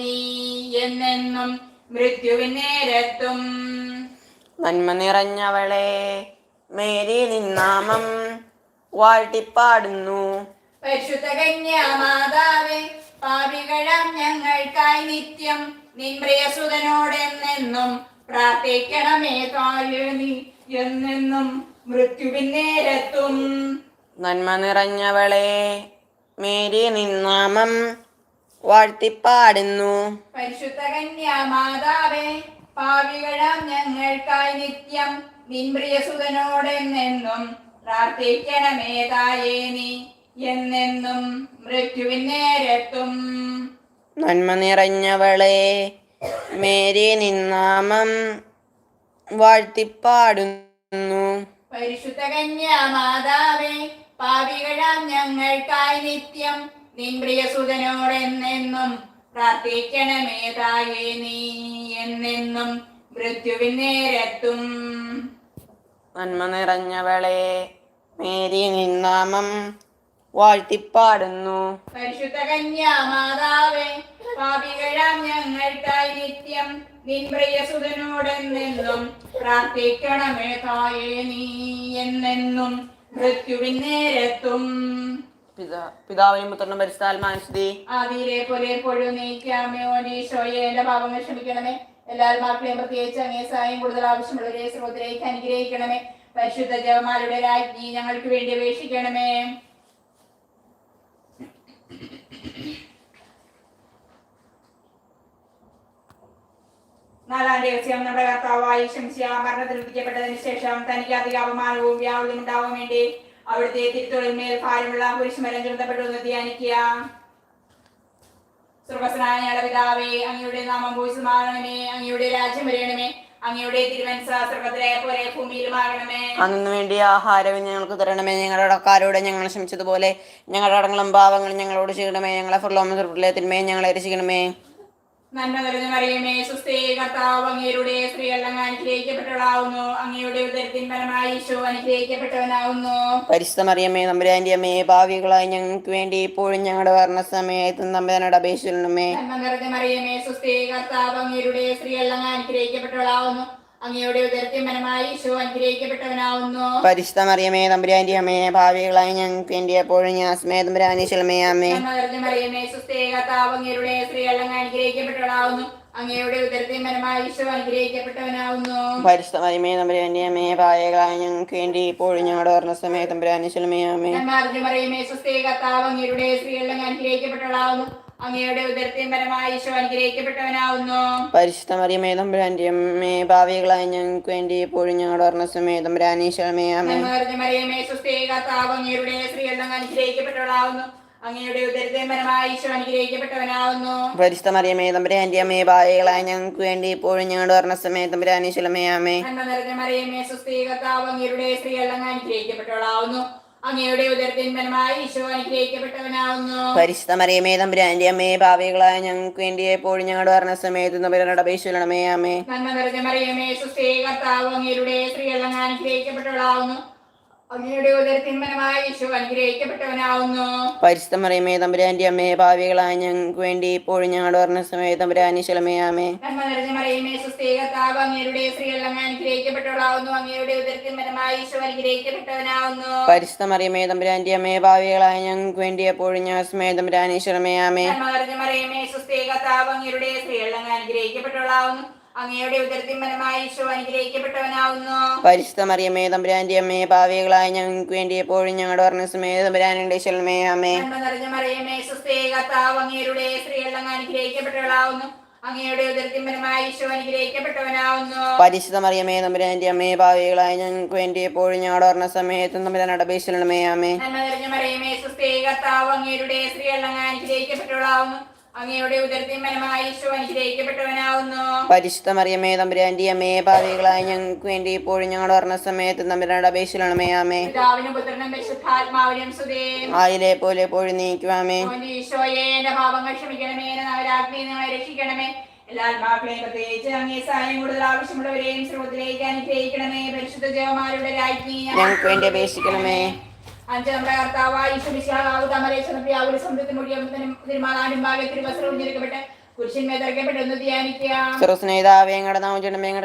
നീ എന്നെന്നും മൃത്യുവിൻ നേരത്തും. നന്മ നിറഞ്ഞവളെ മേരി നിന്നാമം വാഴ്ത്തിപ്പാടുന്നു. പരിശുദ്ധ കന്യാമാതാവേ പാപികളാം ഞങ്ങൾക്കായി നിത്യം നിൻ പ്രിയസുതനോടെന്നെന്നും പ്രാർത്ഥിക്കണമേ തായേ നീ എന്നെന്നും മൃത്യുവിൻ നേരത്തും. നന്മ നിറഞ്ഞവളെ മേരി നിന്നാമം വാഴ്ത്തിപ്പാടുന്നു. പരിശുദ്ധ കന്യാമാതാവേ പാവികളാം ഞങ്ങൾക്കായി നിത്യം നിൻപ്രിയസുതനോടെന്നെന്നും പ്രാർത്ഥിക്കണമേ തായേ നീ എന്നെന്നും മൃത്യുവിൻ നേരത്തും. നന്മ നിറഞ്ഞവളെ മേരി നിന്നാമം വാഴ്ത്തിപ്പാടുന്നു. പരിശുദ്ധ കന്യാമാതാവേ പാവികളാം ഞങ്ങൾക്കായി നിത്യം നിൻപ്രിയസുതനോടെന്നെന്നും പ്രാർത്ഥിക്കണമേ തായേ നീ എന്നെന്നും മൃത്യുവിൻ നേരത്തും. നന്മ നിറഞ്ഞവളെ മേരി നിന്നാമം വാഴ്ത്തിപ്പാടുന്നു. പരിശുദ്ധ കന്യാമാതാവേ പാപികളാം ഞങ്ങൾക്കായി നിത്യം നിൻ പ്രിയസുതനോടെന്നെന്നും പ്രാർത്ഥിക്കണമേ തായേ നീ എന്നെന്നും മൃത്യുവിൻ നേരത്തും. പിതാവിനും പുത്രനും പരിസ്ഥാത്മാനുസ്തി ആദിയിലെ പോലെ എപ്പോഴും നീക്കാമേ ഓനീശോയെ എന്റെ പാപങ്ങൾ ക്ഷമിക്കണമേ. എല്ലാ പ്രത്യേകിച്ച് അങ്ങേ സഹായം കൂടുതൽ ആവശ്യമുള്ളവരെ ശ്രോതരേക്ക് അനുഗ്രഹിക്കണമേ. പരിശുദ്ധ ജവമാരുടെ രാജ്ഞി ഞങ്ങൾക്ക് വേണ്ടി അപേക്ഷിക്കണമേ. നാലാം ദിവസം നമ്മുടെ കർത്താവായി ശംസിയ മരണത്തിൽ വിധിക്കപ്പെട്ടതിന് ശേഷം തനിക്ക് അധിക അപമാനവും വ്യാവുകളും ഉണ്ടാവാൻ വേണ്ടി അവിടുത്തെ തിരുത്തൊഴിന്മേൽ ഭാരമുള്ള പുരുഷമരം ചുമത്തപ്പെട്ടു ധ്യാനിക്കുക. ഞങ്ങളുടെ പിതാവേ അങ്ങയുടെ നാമം ഭൂഷമാകണമേ അങ്ങയുടെ രാജ്യം വരണമേ. അങ്ങയുടെ പോലെ ഭൂമിയിലുമാകണമേ അന്നു വേണ്ടി ആഹാരം ഞങ്ങൾക്ക് തരണമേ. ഞങ്ങളുടെ അടക്കാരോട് ഞങ്ങൾ ക്ഷമിച്ചതുപോലെ ഞങ്ങളുടെ അടങ്ങളും ഭാവങ്ങളും ഞങ്ങളോട് ചെയ്യണമേ. ഞങ്ങളെ ഫുള്ളോമേ ഞങ്ങളെ രക്ഷിക്കണമേ. നന്മ നിറഞ്ഞ മറിയമേ സുസ്ഥേ കർത്താവ് അങ്ങയുടെ സ്ത്രീയെല്ലാം അനുഗ്രഹിക്കപ്പെട്ടവളാവുന്നു. അങ്ങയുടെ ഉദരത്തിൻ ഫലമായി ഈശോ അനുഗ്രഹിക്കപ്പെട്ടവനാവുന്നു. പരിശുദ്ധ മറിയമ്മേ നമ്പുരാന്റെ അമ്മേ ഭാവികളായി ഞങ്ങൾക്ക് വേണ്ടി ഇപ്പോഴും ഞങ്ങളുടെ വർണ സമയത്ത് നമ്പനോട് അപേക്ഷിക്കണമേ നന്മ നിറഞ്ഞ മറിയമേ സുസ്ഥേ കർത്താവ് അങ്ങയുടെ സ്ത്രീയെല്ലാം അനുഗ്രഹിക്കപ്പെട്ടവളാവുന്നു. അങ്ങയുടെ ഉദരത്തിൽ ഈശോ അനുഗ്രഹിക്കപ്പെട്ടവനാവുന്നു. പരിശുദ്ധ മറിയമേ നമ്പുരാന്റെ അമ്മേ ഭാവികളായി ഞങ്ങൾക്ക് വേണ്ടി എപ്പോഴും ഞാൻ അമ്മേ മറിയമേ സ്ത്രീയെല്ലാം അനുഗ്രഹിക്കപ്പെട്ടവളാവുന്നു. അങ്ങയുടെ ഉദരത്തിൻ ഫലമായി ഈശോ അനുഗ്രഹിക്കപ്പെട്ടവനാവുന്നു. പരിശുദ്ധ മറിയമേ അമ്മേ ഭാവികളായി ഞങ്ങൾക്ക് വേണ്ടി ഇപ്പോഴും ഞങ്ങളുടെ വർണ സമയത്തമ്പുരാനി ശിലമേ അമ്മേ നന്മ നിറഞ്ഞ മറിയമേ അനുഗ്രഹിക്കപ്പെട്ടവളാവുന്നു. അങ്ങയുടെ ഈശോ അനുഗ്രഹിക്കപ്പെട്ടവനാവുന്നു. പരിശുദ്ധ മറിയമേ അമ്മേ ഭാവികളായി ഞങ്ങൾക്ക് വേണ്ടി എപ്പോഴും ഞങ്ങളുടെ വർണ സമയത്തമ്പുരാനി അമ്മേ മറിയമേ സുസ്ഥേ അങ്ങയുടെ സ്ത്രീയെല്ലാം അനുഗ്രഹിക്കപ്പെട്ടവളാവുന്നു. അങ്ങയുടെ ഉദരത്തിൻ ഫലമായി ഈശോ അനുഗ്രഹിക്കപ്പെട്ടവനാവുന്നു. പരിശുദ്ധ മറിയമേ തമ്പുരാന്റെ അമ്മേ ഭാവികളായ ഞങ്ങൾക്ക് വേണ്ടി ഇപ്പോഴും ഞങ്ങളുടെ വർണ സമയത്തമ്പുരാനി ശിലമേ അമ്മേ നിറഞ്ഞ മറിയമേ അങ്ങയുടെ സ്ത്രീയെല്ലാം അനുഗ്രഹിക്കപ്പെട്ടവളാവുന്നു. അങ്ങയുടെ ഈശോ അനുഗ്രഹിക്കപ്പെട്ടവനാവുന്നു. പരിശുദ്ധ മറിയമേ തമ്പുരാന്റെ അമ്മയെ ഭാവികളായ ഞങ്ങൾക്ക് വേണ്ടി എപ്പോഴും ഞങ്ങളുടെ വർണ സമയത്ത് നമ്പരനോട് അപേക്ഷിക്കണമേ അമ്മേ നന്മ നിറഞ്ഞ മറിയമേ സുസ്തേ കർത്താവ് അങ്ങയുടെ സ്ത്രീയെല്ലാം അനുഗ്രഹിക്കപ്പെട്ടവളാവുന്നു. അങ്ങയുടെ അനുഗ്രഹിക്കപ്പെട്ടവനാവുന്നു. പരിശുദ്ധ മറിയമേ തമ്പുരാന്റെ അമ്മേ ഭാവികളായ ഞങ്ങൾക്ക് വേണ്ടി ഇപ്പോഴും ഞങ്ങളുടെ വർണ സമയത്ത് തമ്പുരാനി ശലമയാമേ. നന്മ നിറഞ്ഞ മറിയമേ സുസ്ഥേ അങ്ങയുടെ സ്ത്രീയെല്ലാം അനുഗ്രഹിക്കപ്പെട്ടവളാവുന്നു. അങ്ങയുടെ ഉദരത്തിൻ ഫലമായി അനുഗ്രഹിക്കപ്പെട്ടവനാവുന്നു. പരിശുദ്ധ മറിയമേ തമ്പുരാന്റെ അമ്മേ ഭാവികളായ ഞങ്ങൾക്ക് വേണ്ടി എപ്പോഴും ഞാൻ സമയത്ത് തമ്പുരാനി ശലമയാമേ. നന്മ നിറഞ്ഞ മറിയമേ സുസ്ഥേ കർത്താവ് അങ്ങയുടെ സ്ത്രീയെല്ലാം അനുഗ്രഹിക്കപ്പെട്ടവളാവുന്നു. അങ്ങയുടെ ഉദരത്തിൻ ഫലമായി ഈശോ അനുഗ്രഹിക്കപ്പെട്ടവനാവുന്നു. പരിശുദ്ധ മറിയമേ തമ്പുരാന്റെ അമ്മേ ഭാവികളായ ഞങ്ങൾക്ക് വേണ്ടി എപ്പോഴും ഞങ്ങളുടെ വർണ സമയത്ത് ശൽമേ അമ്മേ നിറഞ്ഞ മറിയമേ സുസ്ഥേ കർത്താവ് അങ്ങയുടെ സ്ത്രീയെല്ലാം അനുഗ്രഹിക്കപ്പെട്ടവളാവുന്നു. അങ്ങയുടെ ഉദരത്തിൻ ഫലമായി ഈശോ അനുഗ്രഹിക്കപ്പെട്ടവനാവുന്നു. പരിശുദ്ധ മറിയമേ തമ്പുരാന്റെ അമ്മേ ഭാവികളായ ഞങ്ങൾക്ക് വേണ്ടി എപ്പോഴും ഞങ്ങളുടെ വർണ സമയത്ത് തമ്പുരാനോട് അപേക്ഷിക്കണമേ അമ്മേ നിറഞ്ഞ മറിയമേ സുസ്ഥേ കർത്താവ് അങ്ങയുടെ സ്ത്രീയെല്ലാം അനുഗ്രഹിക്കപ്പെട്ടവളാവുന്നു. അങ്ങയുടെ ഉദരത്തിൻ ഫലമായി ഈശോ അനുഗ്രഹിക്കപ്പെട്ടവനാവുന്നു. പരിശുദ്ധ മറിയമേ തമ്പുരാന്റെ അമ്മയെ ഭാവികളായ ഞങ്ങൾക്ക് വേണ്ടി ഇപ്പോഴും ഞങ്ങളുടെ വർണ സമയത്ത് തമ്പുരാനോട് അപേക്ഷിക്കണമേ ആമേ പിതാവിനും പുത്രനും പരിശുദ്ധാത്മാവിനും സുതേ. ആയിലെ പോലെ എപ്പോഴും നീക്കുവാമേ. ഈശോയെ എന്റെ പാപങ്ങൾ ക്ഷമിക്കണമേ എന്റെ നവരാത്രി നിങ്ങളെ രക്ഷിക്കണമേ. എല്ലാ ആത്മാക്കളെയും പ്രത്യേകിച്ച് അങ്ങേ സഹായം കൂടുതൽ ആവശ്യമുള്ളവരെയും അനുഗ്രഹിക്കണമേ പരിശുദ്ധ ജവമാരുടെ രാജ്ഞി ഞങ്ങൾക്ക് വേണ്ടി അപേക്ഷിക്കണമേ. അഞ്ച് നമ്മുടെ കർത്താവായി ഈശ്വരിശാലാവു തമരേശ്വരപ്രിയാവുര സമുദ്രത്തിനുടിയും തിരുമാതാനും ഭാഗ്യ വസ്ത്രം ഞെരുക്കപ്പെട്ട് ചെറുസ്നേഹിതാവേ ഞങ്ങളുടെ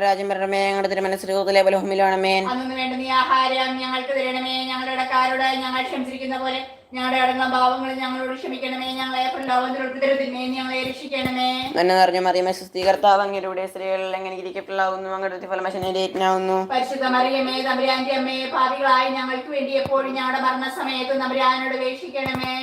രാജ്യം വരണമേ ഞങ്ങളുടെ തിരുമനസ്രീതത്തിലെ ബലഹുമിലാണമേ അന്നു വേണ്ട നീ ആഹാരം ഞങ്ങൾക്ക് തരണമേ ഞങ്ങളുടെ ഇടക്കാരോട് ഞങ്ങൾ ക്ഷമിച്ചിരിക്കുന്ന പോലെ ഞങ്ങളുടെ അടങ്ങുന്ന ഭാവങ്ങൾ ഞങ്ങളോട് ക്ഷമിക്കണമേ ഞങ്ങളെ പ്രലോഭനത്തിന്മേ ഞങ്ങളെ രക്ഷിക്കണമേ. എന്നെ നിറഞ്ഞ മറിയമേ സുസ്ഥീകർത്താവ് അങ്ങയുടെ സ്ത്രീകളിൽ എങ്ങനെ ഇരിക്കപ്പെടാവുന്നു അങ്ങയുടെ ഫലമശനേറ്റനാവുന്നു പരിശുദ്ധ മറിയമേ തമ്പുരാന്റെ അമ്മയെ പാപികളായി ഞങ്ങൾക്ക് വേണ്ടി എപ്പോഴും ഞങ്ങളുടെ മരണസമയത്ത് തമ്പുരാനോട് അപേക്ഷിക്കണമേ.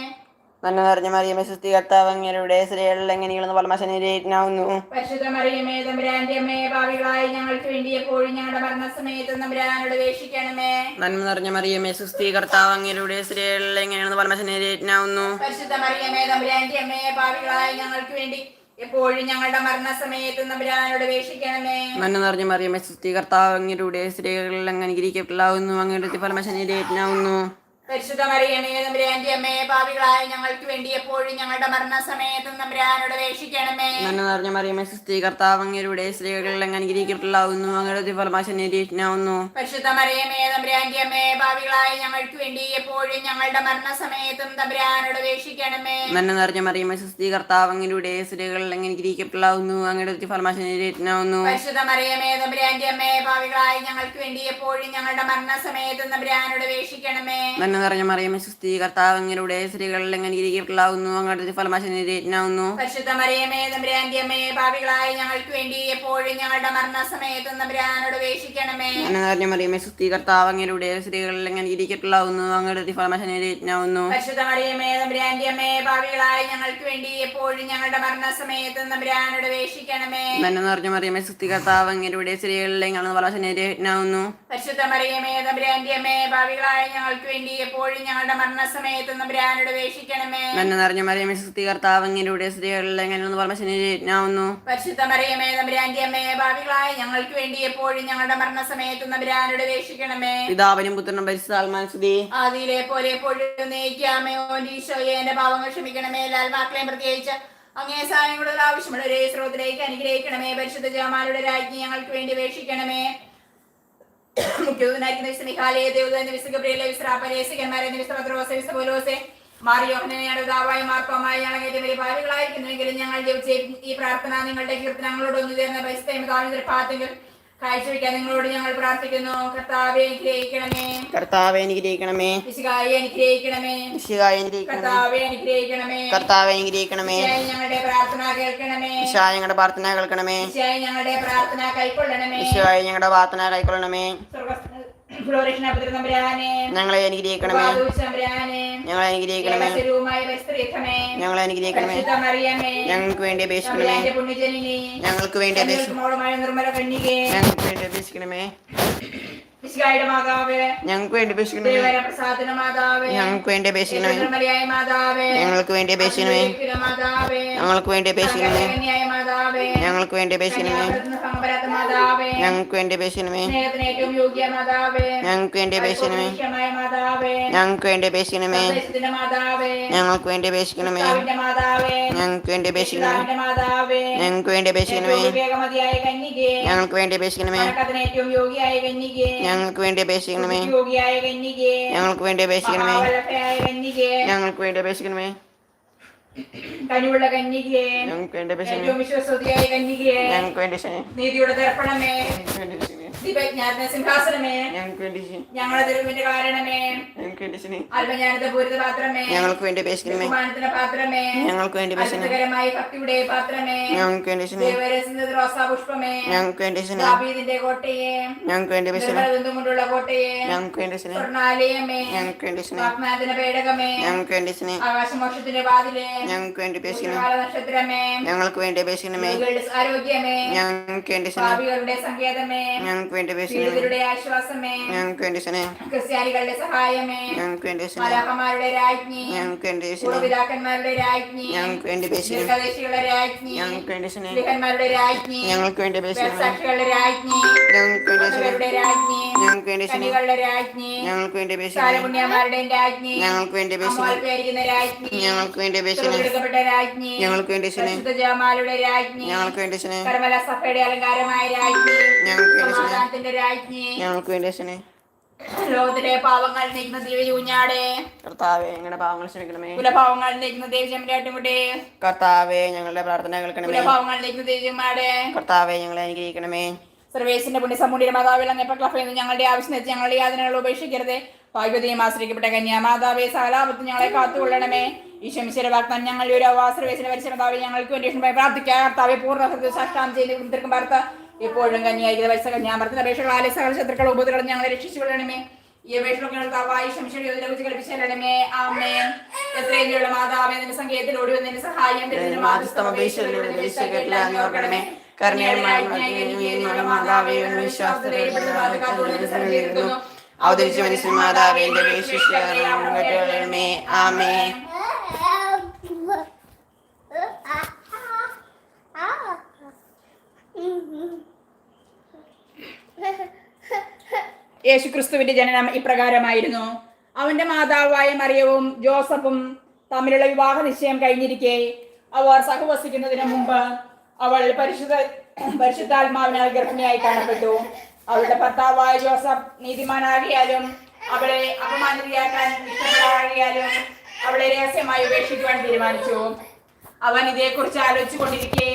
നന്മ നിറഞ്ഞ മറിയമേ സുസ്ഥി കർത്താവ് അങ്ങയുടെ സ്ത്രീകളിൽ എങ്ങനെയുള്ള പരമശനീരേറ്റനാവുന്നു പരിശുദ്ധ മറിയമേ തമ്പുരാന്റെ അമ്മേ ഭാവികളായി ഞങ്ങൾക്ക് വേണ്ടി എപ്പോഴും ഞങ്ങളുടെ മരണസമയത്ത് തമ്പുരാനോട് വേഷിക്കണമേ നന്മ നിറഞ്ഞ മറിയമേ സൃഷ്ടി കർത്താവ് അങ്ങയുടെ സ്ത്രീകളിൽ എങ്ങനെയുള്ള പരമശനീരേറ്റനാവുന്നു പരിശുദ്ധ മറിയമേ തമ്പുരാന്റെ അമ്മേ ഭാവികളായി ഞങ്ങൾക്ക് വേണ്ടി എപ്പോഴും ഞങ്ങളുടെ മരണസമയത്ത് നമ്പുരാനോട് വേഷിക്കണമേ നന്മ നിറഞ്ഞ മറിയമേ സുസ്ഥി കർത്താവ് അങ്ങയുടെ സ്ത്രീകളിൽ അങ്ങ് അനുഗ്രഹിക്കപ്പെടാവുന്നു അങ്ങയുടെ ഫലമശനീരേറ്റനാവുന്നു പരിശുദ്ധ മറിയമേ നമ്പുരാന്റെ അമ്മയെ ഭാവികളായ ഞങ്ങൾക്ക് വേണ്ടി എപ്പോഴും ഞങ്ങളുടെ മരണസമയത്തും നമ്പുരാനോട് വേഷിക്കണമേ നന്മ നിറഞ്ഞ മറിയമേ സുസ്ഥി കർത്താവ് അങ്ങയുടെ സ്ത്രീകളിൽ അങ്ങ് അനുഗ്രഹിക്കപ്പെടാവുന്നു അങ്ങയുടെ ഫലമശനീരേറ്റനാവുന്നു പരിശുദ്ധ മറിയമേ നമ്പുരാന്റെ അമ്മയെ ഭാവികളായ ഞങ്ങൾക്ക് വേണ്ടി എപ്പോഴും ഞങ്ങളുടെ മരണസമയത്തും നമ്പുരാനോട് വേഷിക്കണമേ നന്മ നിറഞ്ഞ മറിയമേ സുസ്ഥി കർത്താവ് അങ്ങയുടെ സ്ത്രീകളിൽ അങ്ങ് അനുഗ്രഹിക്കപ്പെടാവുന്നു അങ്ങയുടെ ഫലമശനീരേറ്റനാവുന്നു പരിശുദ്ധ മറിയമേ നമ്പുരാന്റെ അമ്മയെ ഭാവികളായ ഞങ്ങൾക്ക് വേണ്ടി എപ്പോഴും ഞങ്ങളുടെ മരണസമയത്തും നമ്പുരാനോട് വേഷിക്കണമേ നന്മ നിറഞ്ഞ മറിയമേ സുസ്തി കർത്താവ് അങ്ങയുടെ സ്ത്രീകളിൽ എങ്ങനെ അനുഗ്രഹിക്കപ്പെടാവുന്നു അങ്ങനത്തെ ഫലമാശനാവുന്നു പരിശുദ്ധ മറിയമേ തമ്പുരാന്റെ അമ്മേ ഭാവികളായി ഞങ്ങൾക്ക് വേണ്ടി എപ്പോഴും ഞങ്ങളുടെ മരണസമയത്ത് തമ്പുരാനോട് വേഷിക്കണമേ നിറഞ്ഞ മറിയമേ സുസ്തി കർത്താവ് അങ്ങയുടെ സ്ത്രീകളിൽ എങ്ങനെ അനുഗ്രഹിക്കപ്പെടാവുന്നു അങ്ങനത്തെ ഫലമാശനാവുന്നു പരിശുദ്ധ മറിയമേ തമ്പുരാന്റെ അമ്മേ ഭാവികളായി ഞങ്ങൾക്ക് വേണ്ടി എപ്പോഴും ഞങ്ങളുടെ മരണസമയത്ത് തമ്പുരാനോട് വേഷിക്കണമേ നന്മ നിറഞ്ഞ മറിയമേ സുസ്തി കർത്താവ് അങ്ങയുടെ സ്ത്രീകളിൽ അങ്ങ് ഫലമാശനാവുന്നു പരിശുദ്ധ മറിയമേ തമ്പുരാന്റെ അമ്മേ ഭാവികളായ ഞങ്ങൾക്ക് വേണ്ടി എപ്പോഴും ഞങ്ങളുടെ മരണസമയത്ത് തമ്പുരാനോട് വേഷിക്കണമേ. നന്മ നിറഞ്ഞ മറിയമേ സുസ്ഥി കർത്താവ് അങ്ങയുടെ സ്ത്രീകളിൽ അങ്ങ് ഫലമശനീരേറ്റനാവുന്നു പരിശുദ്ധ മറിയമേ തമ്പുരാന്റെ അമ്മയെ ഭാവികളായ ഞങ്ങൾക്ക് വേണ്ടി എപ്പോഴും ഞങ്ങളുടെ മരണസമയത്ത് തമ്പുരാനോട് വേഷിക്കണമേ. പിതാവിനും പുത്രനും പരിശുദ്ധാത്മാനുസ്തുതി ആദിയിലെ പോലെ എപ്പോഴും നയിക്കാമേ ഓ ഈശോയെ എന്റെ പാവങ്ങൾ ക്ഷമിക്കണമേ ലാൽമാക്കളെയും പ്രത്യേകിച്ച് അങ്ങേ സഹായം കൂടുതൽ ആവശ്യമുള്ള ഒരേ സ്രോതത്തിലേക്ക് അനുഗ്രഹിക്കണമേ പരിശുദ്ധ ജമാരുടെ രാജ്ഞി ഞങ്ങൾക്ക് വേണ്ടി വേഷിക്കണമേ. മാർക്കോമായി ഞങ്ങളെ വലിയ ഭാവികളായിരിക്കുന്നുവെങ്കിലും ഞങ്ങൾ ജീവിച്ച ഈ പ്രാർത്ഥന നിങ്ങളുടെ കീർത്തനങ്ങളോട് ഒന്നു ചേർന്ന പരിസ്ഥിതി പാത്തെങ്കിൽ കാഴ്ചവെക്കാൻ നിങ്ങളോട് ഞങ്ങൾ പ്രാർത്ഥിക്കുന്നു. കർത്താവെ അനുഗ്രഹിക്കണമേ. കർത്താവെ അനുഗ്രഹിക്കണമേ. വിശുകായി അനുഗ്രഹിക്കണമേ. വിശുകായ അനുഗ്രഹിക്കണമേ. കർത്താവെ അനുഗ്രഹിക്കണമേ. കർത്താവെ അനുഗ്രഹിക്കണമേ. ഞങ്ങളുടെ പ്രാർത്ഥന കേൾക്കണമേ. വിശായ ഞങ്ങളുടെ പ്രാർത്ഥന കേൾക്കണമേ. വിശുവായി ഞങ്ങളുടെ പ്രാർത്ഥന കൈക്കൊള്ളണമേ. വിശുവായ ഞങ്ങളുടെ പ്രാർത്ഥന കൈക്കൊള്ളണമേ. ഞങ്ങളെ അനുഗ്രഹിക്കണമേ. ഞങ്ങളെ അനുഗ്രഹിക്കണമേ. ഞങ്ങളെ അനുഗ്രഹിക്കണമേ. ഞങ്ങൾക്ക് വേണ്ടി അപേക്ഷിക്കണമേ. ഞങ്ങൾക്ക് വേണ്ടി അപേക്ഷിക്കണമേ ഞങ്ങൾക്ക് വേണ്ടി അപേക്ഷിക്കണമേ. ഞങ്ങൾക്ക് വേണ്ടി അപേക്ഷിക്കണമേ ഞങ്ങൾക്ക് വേണ്ടി അപേക്ഷിക്കണമേ ഞങ്ങൾക്ക് വേണ്ടി അപേക്ഷിക്കണമേ ഞങ്ങൾക്ക് വേണ്ടി അപേക്ഷിക്കണമേ ഞങ്ങൾക്ക് വേണ്ടി അപേക്ഷിക്കണമേ ഞങ്ങൾക്ക് വേണ്ടി അപേക്ഷിക്കണമേ ഞങ്ങൾക്ക് വേണ്ടി അപേക്ഷിക്കണമേ ഞങ്ങൾക്ക് വേണ്ടി അപേക്ഷിക്കണമേ ഞങ്ങൾക്ക് വേണ്ടി അപേക്ഷിക്കണമേ ഞങ്ങൾക്ക് വേണ്ടി അപേക്ഷിക്കണമേ ഞങ്ങൾക്ക് വേണ്ടി അപേക്ഷിക്കണമേ ഞങ്ങൾക്ക് വേണ്ടി അപേക്ഷിക്കണമേ ഞങ്ങൾക്ക് വേണ്ടി അപേക്ഷിക്കണമേ. ഞങ്ങൾക്ക് വേണ്ടി അപേക്ഷിക്കണമേ. ഞങ്ങൾക്ക് വേണ്ടി അപേക്ഷിക്കണമേ. കനിവുള്ള കന്യകേ. ഞങ്ങൾക്ക് വേണ്ടി ഏറ്റവും വിശ്വസതയായ ഞങ്ങൾക്ക് വേണ്ടി നീതിയുടെ ദർപ്പണമേ സിംഹാസനമേ. ഞങ്ങൾക്ക് വേണ്ടി. ഞങ്ങളുടെ കാരണമേ. ഞങ്ങൾക്ക് വേണ്ടി ഞങ്ങൾക്ക് വേണ്ടി പേശിക്കണമേ ഞങ്ങൾക്ക് വേണ്ടി ഞങ്ങൾക്ക് വേണ്ടി ഞങ്ങൾക്ക് വേണ്ടി ഞങ്ങൾക്ക് വേണ്ടി ഞങ്ങൾക്ക് വേണ്ടി ഞങ്ങൾക്ക് വേണ്ടി ഞങ്ങൾക്ക് വേണ്ടി ഞങ്ങൾക്ക് വേണ്ടി പേശിക്കണമേ ഞങ്ങൾക്ക് വേണ്ടി പേശിക്കണമേ ഞങ്ങൾക്ക് വേണ്ടി ഞങ്ങൾക്ക് വേണ്ടി ഞങ്ങൾക്ക് വേണ്ടി. ക്രിസ്ത്യാനികളുടെ സഹായമേ ഞങ്ങൾക്ക് വേണ്ടി ക്ഷമ. മലാഹമാരുടെ രാജ്ഞി ഞങ്ങൾക്ക് വേണ്ടി രാജ്ഞി ഞങ്ങൾക്ക് വേണ്ടി അപേക്ഷിക്കണമേ ദീർഘദേശികളുടെ രാജ്ഞി ഞങ്ങൾക്ക് വേണ്ടി രാജ്ഞി ഞങ്ങൾക്ക് വേണ്ടി അപേക്ഷിക്കണമേ സാക്ഷികളുടെ രാജ്ഞി ഞങ്ങൾക്ക് വേണ്ടി രാജ്ഞി ഞങ്ങൾക്ക് വേണ്ടി രാജ്ഞി ഞങ്ങൾക്ക് വേണ്ടി രാജ്ഞി ഞങ്ങൾക്ക് വേണ്ടി രാജ്ഞി ഞങ്ങൾക്ക് വേണ്ടി രാജ്ഞി ഞങ്ങൾക്ക് വേണ്ടി രാജ്ഞി ഞങ്ങൾക്ക് വേണ്ടി ക്ഷമ. കർമ്മല സഭയുടെ അലങ്കാരമായ രാജ്ഞി ഞങ്ങൾക്ക് വേണ്ടി രാജ്ഞി ഞങ്ങൾക്ക് വേണ്ടി. ലോകത്തിലെ പാവങ്ങൾ നീക്കുന്ന ദേവയൂഞ്ഞാടെ കർത്താവെ ഞങ്ങളുടെ പാവങ്ങൾ ക്ഷമിക്കണമേ. കുലഭാവങ്ങൾ നീക്കുന്ന കർത്താവെ ഞങ്ങളുടെ പ്രാർത്ഥന കേൾക്കണമേ. കുലഭാവങ്ങൾ നീക്കുന്ന കർത്താവെ ഞങ്ങളെ അനുഗ്രഹിക്കണമേ. സർവേസിന്റെ മാതാവിൽ അങ്ങേപ്പ ക്ലഫയെന്ന് ഞങ്ങളുടെ ആവശ്യം വെച്ച് ഞങ്ങളുടെ യാതനകൾ ഉപേക്ഷിക്കരുത്. ഭാഗ്യതയും ആശ്രയിക്കപ്പെട്ട കന്യാ മാതാവേ സകലാപത്ത് ഞങ്ങളെ കാത്തുകൊള്ളണമേ. ഈശ്വര വാഗ്ദാനം ഞങ്ങളുടെ ഒരു ആശ്രവേശന വരിച്ച മാതാവെ ഞങ്ങൾക്ക് വേണ്ടി പ്രാർത്ഥിക്കാം. കർത്താവെ പൂർണ സാഷ്ടാം ചെയ്ത് ഭർത്ത എപ്പോഴും കന്യായിരിക്കുന്ന വത്സ കന്യാമർത്തിന് ആലയ സകല ശത്രുക്കൾ ഉപദ്രവം ഞങ്ങളെ രക്ഷിച്ചു കൊള്ളണമേ ഈ അപേക്ഷകളൊക്കെ കളിപ്പിച്ചു തരണമേ ആമേൻ. മാതാവേ നിന്റെ സംഗീതത്തിൽ ഓടി വന്നതിന്റെ സഹായം മാതാവേ എന്ന വിശ്വാസത്തിൽ അവതരിച്ച മനുഷ്യൻ മാതാവേ എന്റെ ആമേ യേശുക്രിസ്തുവിന്റെ ജനനം ഇപ്രകാരമായിരുന്നു. അവന്റെ മാതാവായ മറിയവും ജോസഫും തമ്മിലുള്ള വിവാഹ നിശ്ചയം കഴിഞ്ഞിരിക്കെ അവർ സഹവസിക്കുന്നതിന് മുമ്പ് അവൾ പരിശുദ്ധ പരിശുദ്ധാത്മാവിനാൽ ഗർഭിണിയായി കാണപ്പെട്ടു. അവളുടെ ഭർത്താവായ ജോസഫ് നീതിമാനാകിയാലും അവളെ അപമാനിതയാക്കാൻ ഇഷ്ടപ്പെടാകിയാലും അവളെ രഹസ്യമായി ഉപേക്ഷിക്കുവാൻ തീരുമാനിച്ചു. അവൻ ഇതേക്കുറിച്ച് ആലോചിച്ചു കൊണ്ടിരിക്കെ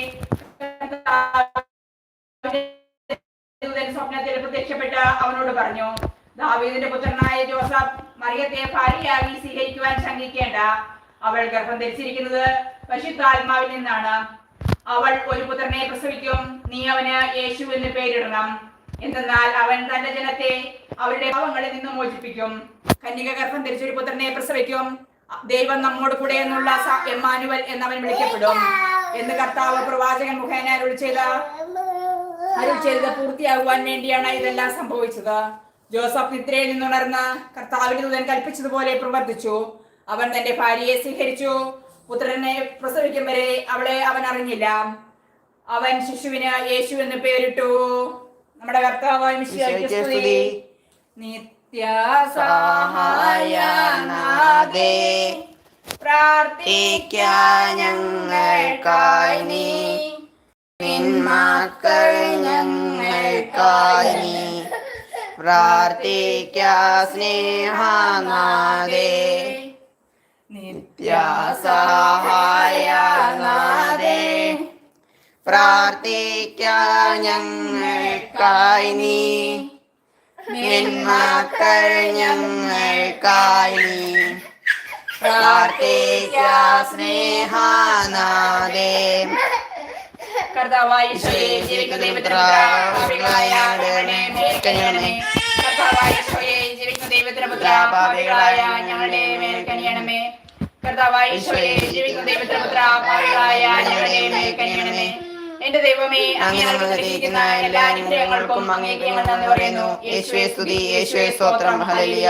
സ്വപ്നത്തിൽ പ്രത്യക്ഷപ്പെട്ട അവനോട് പറഞ്ഞു ദാവീദിന്റെ പുത്രനായ ജോസഫ് മറിയത്തെ ഭാര്യയായി സ്വീകരിക്കുവാൻ ശങ്കിക്കേണ്ട. അവൾ ഗർഭം ധരിച്ചിരിക്കുന്നത് പരിശുദ്ധാത്മാവിൽ നിന്നാണ്. അവൾ ഒരു പുത്രനെ പ്രസവിക്കും. നീ അവന് യേശു എന്ന് പേരിടണം. എന്തെന്നാൽ അവൻ തന്റെ ജനത്തെ അവരുടെ പാവങ്ങളിൽ നിന്ന് മോചിപ്പിക്കും. കന്യക ഗർഭം ധരിച്ചൊരു പുത്രനെ പ്രസവിക്കും. ദൈവം നമ്മോട് കൂടെ എന്നുള്ള എമ്മാനുവൽ എന്നവൻ വിളിക്കപ്പെടും. എന്ന് കർത്താവ് പ്രവാചകൻ മുഖേന ചെയ്ത അരുൾ ചെയ്തത് പൂർത്തിയാകുവാൻ വേണ്ടിയാണ് ഇതെല്ലാം സംഭവിച്ചത്. ജോസഫ് നിദ്രയിൽ നിന്നുണർന്ന കർത്താവിന് ദൂതൻ കൽപ്പിച്ചതുപോലെ പ്രവർത്തിച്ചു. അവൻ തന്റെ ഭാര്യയെ സ്വീകരിച്ചു. പുത്രനെ പ്രസവിക്കും വരെ അവളെ അവൻ അറിഞ്ഞില്ല. അവൻ ശിശുവിന് യേശു എന്ന് പേരിട്ടു. നമ്മുടെ കർത്താവ് ഈശോയ്ക്ക് സ്തുതി. നിത്യ സഹായനാഥേ, പ്രാർത്ഥിക്ക ഞങ്ങൾക്കായി നീ. നിന്മക്കൾ ഞങ്ങൾക്കായി പ്രാർത്ഥിക്ക സ്നേഹനാദേ നിത്യസഹായനാഥേ പ്രാർത്ഥിക്ക ഞങ്ങൾക്കായി നീ. നിന്മക്കൾ ഞങ്ങൾക്കായി പ്രാർത്ഥിക്ക സ്നേഹനാഥേ. കർത്താവായ ജീവിക്കുന്ന പാപികളായ ഞങ്ങളുടെ മേൽ കനിയണമേ കർത്താവായ ജീവിക്കുന്ന പാപികളായ ഞങ്ങളുടെ മേൽ കനിയണമേ എന്റെ ദൈവമേ അങ്ങേ എല്ലാ അനുഗ്രഹങ്ങൾക്കും അങ്ങേക്ക് ഞങ്ങൾ നന്ദി പറയുന്നു. യേശുവേ സ്തുതി യേശുവേ സ്തോത്രം. ഹല്ലേലൂയ.